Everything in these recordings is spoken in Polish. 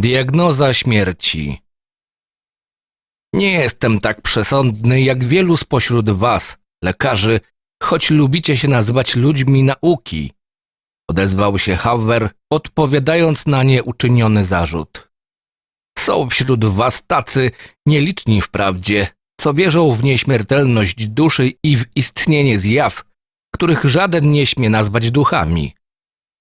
Diagnoza śmierci. Nie jestem tak przesądny jak wielu spośród was, lekarzy, choć lubicie się nazywać ludźmi nauki. Odezwał się Haver, odpowiadając na nieuczyniony zarzut. Są wśród was tacy, nieliczni wprawdzie, co wierzą w nieśmiertelność duszy i w istnienie zjaw, których żaden nie śmie nazwać duchami.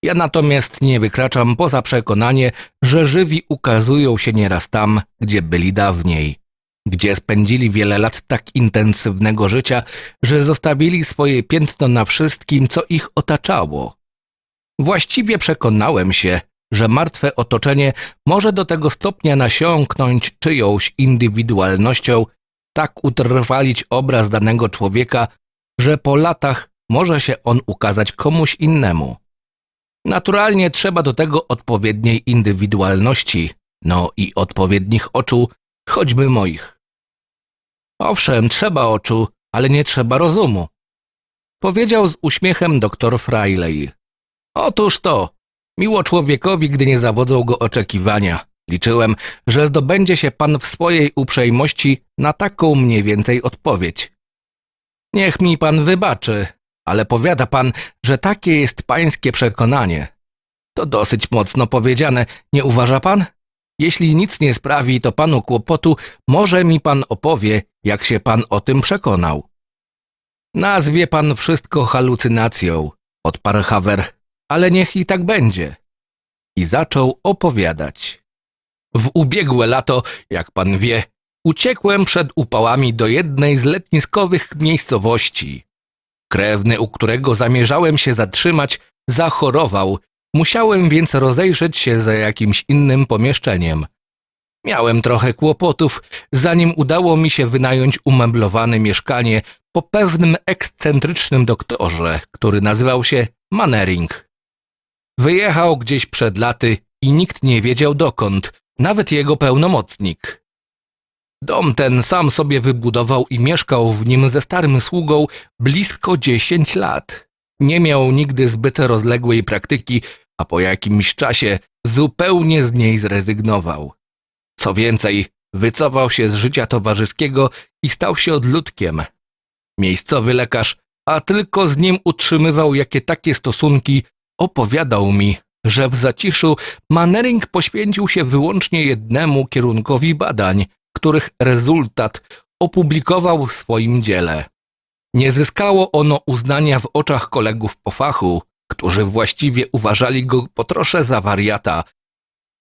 Ja natomiast nie wykraczam poza przekonanie, że żywi ukazują się nieraz tam, gdzie byli dawniej, gdzie spędzili wiele lat tak intensywnego życia, że zostawili swoje piętno na wszystkim, co ich otaczało. Właściwie przekonałem się, że martwe otoczenie może do tego stopnia nasiąknąć czyjąś indywidualnością, tak utrwalić obraz danego człowieka, że po latach może się on ukazać komuś innemu. Naturalnie trzeba do tego odpowiedniej indywidualności, no i odpowiednich oczu, choćby moich. Owszem, trzeba oczu, ale nie trzeba rozumu. Powiedział z uśmiechem doktor Freiley. Otóż to, miło człowiekowi, gdy nie zawodzą go oczekiwania. Liczyłem, że zdobędzie się pan w swojej uprzejmości na taką mniej więcej odpowiedź. Niech mi pan wybaczy, ale powiada pan, że takie jest pańskie przekonanie. To dosyć mocno powiedziane, nie uważa pan? Jeśli nic nie sprawi to panu kłopotu, może mi pan opowie, jak się pan o tym przekonał. Nazwie pan wszystko halucynacją, odparł Haver, ale niech i tak będzie. I zaczął opowiadać. W ubiegłe lato, jak pan wie, uciekłem przed upałami do jednej z letniskowych miejscowości. Krewny, u którego zamierzałem się zatrzymać, zachorował. Musiałem więc rozejrzeć się za jakimś innym pomieszczeniem. Miałem trochę kłopotów, zanim udało mi się wynająć umeblowane mieszkanie po pewnym ekscentrycznym doktorze, który nazywał się Mannering. Wyjechał gdzieś przed laty i nikt nie wiedział dokąd, nawet jego pełnomocnik. Dom ten sam sobie wybudował i mieszkał w nim ze starym sługą blisko dziesięć lat. Nie miał nigdy zbyt rozległej praktyki, a po jakimś czasie zupełnie z niej zrezygnował. Co więcej, wycofał się z życia towarzyskiego i stał się odludkiem. Miejscowy lekarz, a tylko z nim utrzymywał jakie takie stosunki, opowiadał mi, że w zaciszu Mannering poświęcił się wyłącznie jednemu kierunkowi badań – których rezultat opublikował w swoim dziele. Nie zyskało ono uznania w oczach kolegów po fachu, którzy właściwie uważali go po trosze za wariata.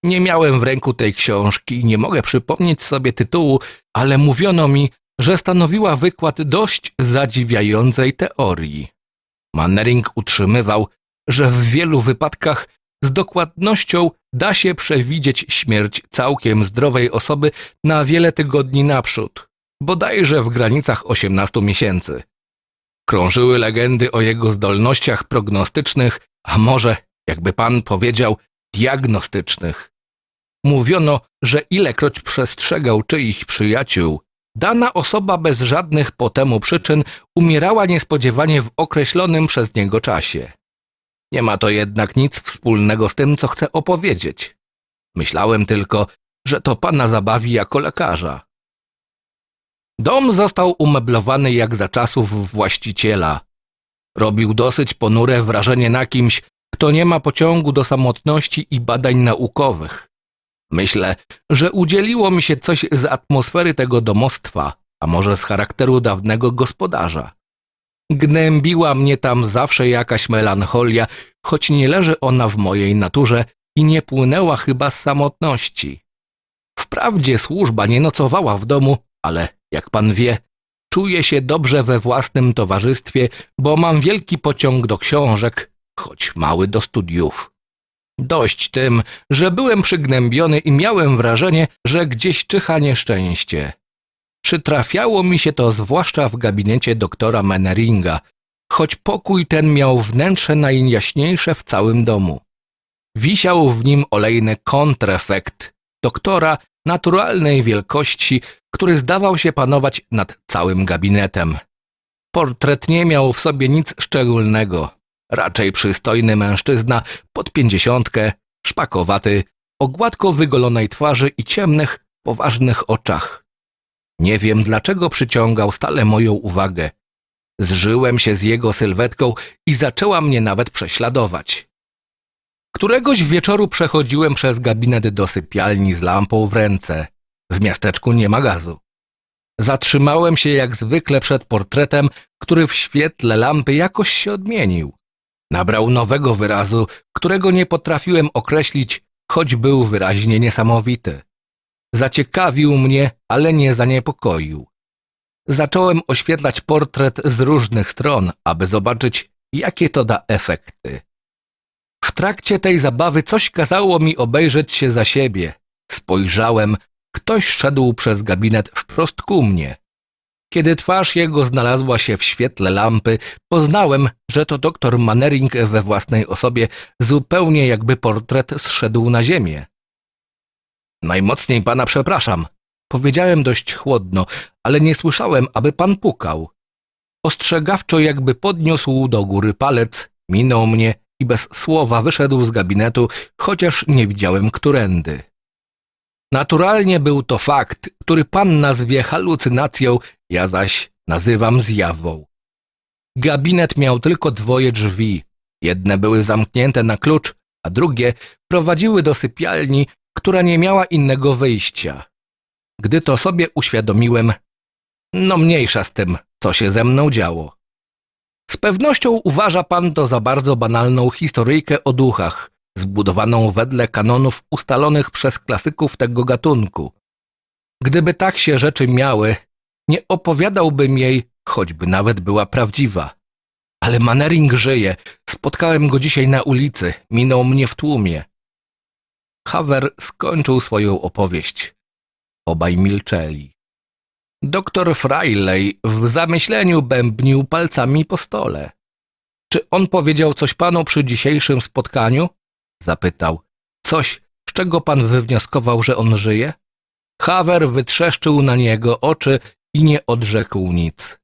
Nie miałem w ręku tej książki i nie mogę przypomnieć sobie tytułu, ale mówiono mi, że stanowiła wykład dość zadziwiającej teorii. Mannering utrzymywał, że w wielu wypadkach z dokładnością da się przewidzieć śmierć całkiem zdrowej osoby na wiele tygodni naprzód, bodajże w granicach 18 miesięcy. Krążyły legendy o jego zdolnościach prognostycznych, a może, jakby pan powiedział, diagnostycznych. Mówiono, że ilekroć przestrzegał czyichś przyjaciół, dana osoba bez żadnych potemu przyczyn umierała niespodziewanie w określonym przez niego czasie. Nie ma to jednak nic wspólnego z tym, co chcę opowiedzieć. Myślałem tylko, że to pana zabawi jako lekarza. Dom został umeblowany jak za czasów właściciela. Robił dosyć ponure wrażenie na kimś, kto nie ma pociągu do samotności i badań naukowych. Myślę, że udzieliło mi się coś z atmosfery tego domostwa, a może z charakteru dawnego gospodarza. Gnębiła mnie tam zawsze jakaś melancholia, choć nie leży ona w mojej naturze i nie płynęła chyba z samotności. Wprawdzie służba nie nocowała w domu, ale, jak pan wie, czuję się dobrze we własnym towarzystwie, bo mam wielki pociąg do książek, choć mały do studiów. Dość tym, że byłem przygnębiony i miałem wrażenie, że gdzieś czyha nieszczęście. Przytrafiało mi się to zwłaszcza w gabinecie doktora Menneringa, choć pokój ten miał wnętrze najjaśniejsze w całym domu. Wisiał w nim olejny kontrefekt doktora naturalnej wielkości, który zdawał się panować nad całym gabinetem. Portret nie miał w sobie nic szczególnego. Raczej przystojny mężczyzna pod pięćdziesiątkę, szpakowaty, o gładko wygolonej twarzy i ciemnych, poważnych oczach. Nie wiem, dlaczego przyciągał stale moją uwagę. Zżyłem się z jego sylwetką i zaczęła mnie nawet prześladować. Któregoś wieczoru przechodziłem przez gabinet do sypialni z lampą w ręce. W miasteczku nie ma gazu. Zatrzymałem się jak zwykle przed portretem, który w świetle lampy jakoś się odmienił. Nabrał nowego wyrazu, którego nie potrafiłem określić, choć był wyraźnie niesamowity. Zaciekawił mnie, ale nie zaniepokoił. Zacząłem oświetlać portret z różnych stron, aby zobaczyć, jakie to da efekty. W trakcie tej zabawy coś kazało mi obejrzeć się za siebie. Spojrzałem, ktoś szedł przez gabinet wprost ku mnie. Kiedy twarz jego znalazła się w świetle lampy, poznałem, że to doktor Mannering we własnej osobie, zupełnie jakby portret zszedł na ziemię. Najmocniej pana przepraszam, powiedziałem dość chłodno, ale nie słyszałem, aby pan pukał. Ostrzegawczo jakby podniósł do góry palec, minął mnie i bez słowa wyszedł z gabinetu, chociaż nie widziałem którędy. Naturalnie był to fakt, który pan nazwie halucynacją, ja zaś nazywam zjawą. Gabinet miał tylko dwoje drzwi. Jedne były zamknięte na klucz, a drugie prowadziły do sypialni, która nie miała innego wyjścia. Gdy to sobie uświadomiłem, no mniejsza z tym, co się ze mną działo. Z pewnością uważa pan to za bardzo banalną historyjkę o duchach, zbudowaną wedle kanonów ustalonych przez klasyków tego gatunku. Gdyby tak się rzeczy miały, nie opowiadałbym jej, choćby nawet była prawdziwa. Ale Mannering żyje. Spotkałem go dzisiaj na ulicy, minął mnie w tłumie. Haver skończył swoją opowieść. Obaj milczeli. Doktor Freiley w zamyśleniu bębnił palcami po stole. Czy on powiedział coś panu przy dzisiejszym spotkaniu? Zapytał. Coś, z czego pan wywnioskował, że on żyje? Haver wytrzeszczył na niego oczy i nie odrzekł nic.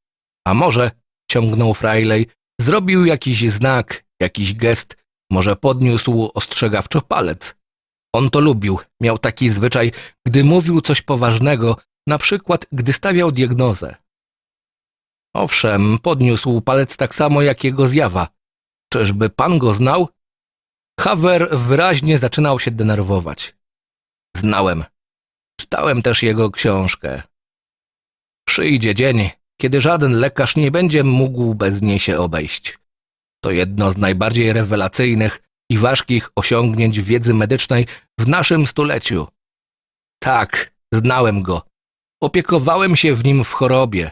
A może, ciągnął Freiley, zrobił jakiś znak, jakiś gest, może podniósł ostrzegawczo palec. On to lubił, miał taki zwyczaj, gdy mówił coś poważnego, na przykład gdy stawiał diagnozę. Owszem, podniósł palec tak samo jak jego zjawa. Czyżby pan go znał? Haver wyraźnie zaczynał się denerwować. Znałem. Czytałem też jego książkę. Przyjdzie dzień, kiedy żaden lekarz nie będzie mógł bez niej się obejść. To jedno z najbardziej rewelacyjnych i ważkich osiągnięć wiedzy medycznej w naszym stuleciu. Tak, znałem go. Opiekowałem się w nim w chorobie.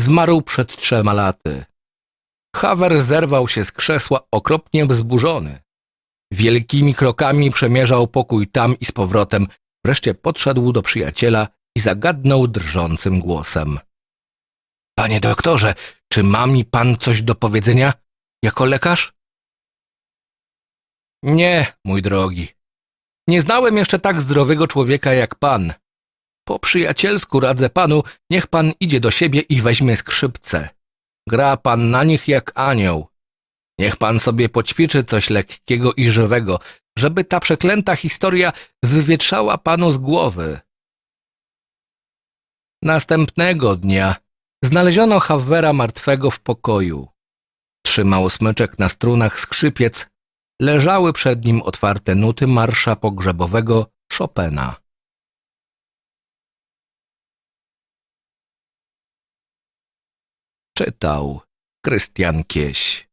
Zmarł przed trzema laty. Haver zerwał się z krzesła okropnie wzburzony. Wielkimi krokami przemierzał pokój tam i z powrotem, wreszcie podszedł do przyjaciela i zagadnął drżącym głosem. Panie doktorze, czy ma mi pan coś do powiedzenia jako lekarz? Nie, mój drogi. Nie znałem jeszcze tak zdrowego człowieka jak pan. Po przyjacielsku radzę panu, niech pan idzie do siebie i weźmie skrzypce. Gra pan na nich jak anioł. Niech pan sobie poćwiczy coś lekkiego i żywego, żeby ta przeklęta historia wywietrzała panu z głowy. Następnego dnia znaleziono Havera martwego w pokoju. Trzymał smyczek na strunach skrzypiec, leżały przed nim otwarte nuty marsza pogrzebowego Chopina. Czytał Krystian Kieś